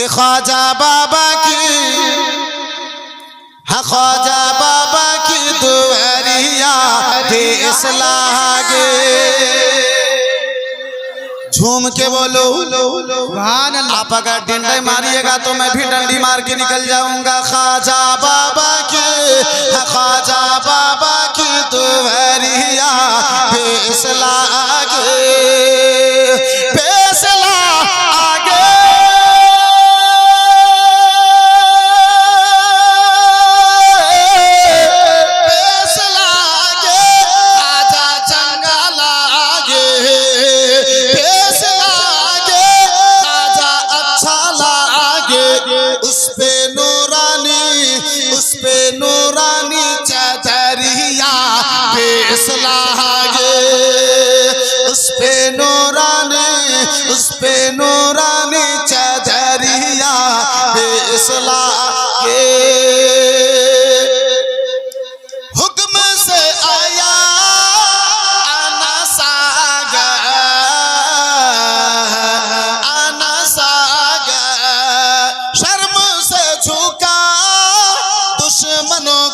کہ خواجہ بابا کی ہاں خواجہ بابا کی دوریہ تھے اصلاح گے جھوم کے بولو سبحان اللہ آپ اگر ڈنڈے ماریے گا تو میں بھی ڈنڈی مار کے نکل جاؤں گا خواجہ بابا کی خواجہ بابا کی دوریہ فیصلہ آگے 啦。谢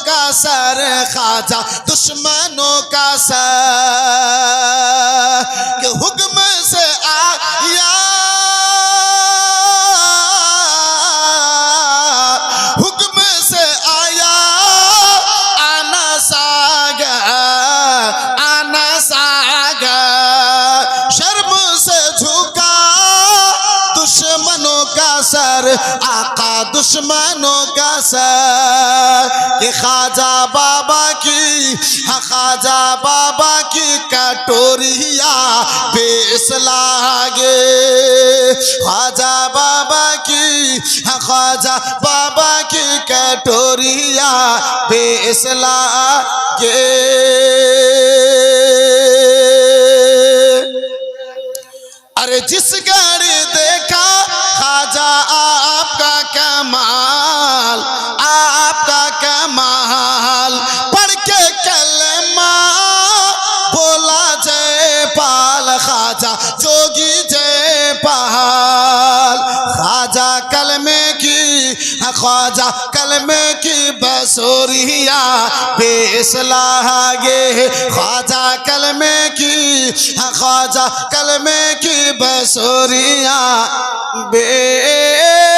کا سر خواجہ دشمنوں کا سر کہ حکم سے آیا حکم سے آیا آنا ساگا آنا ساگا شرم سے جھکا دشمنوں کا سر آقا دشمنوں کا سر کہ خواجہ بابا کی ہاں خواجہ بابا کی کٹوریا بیس لاگے خواجہ بابا کی ہاں خواجہ بابا کی کٹوریا بیس لاگے خواجہ کلمے کی بسوریا بیس لاگے خواجہ کلمے کی خواجہ کلمے کی بسوریا بے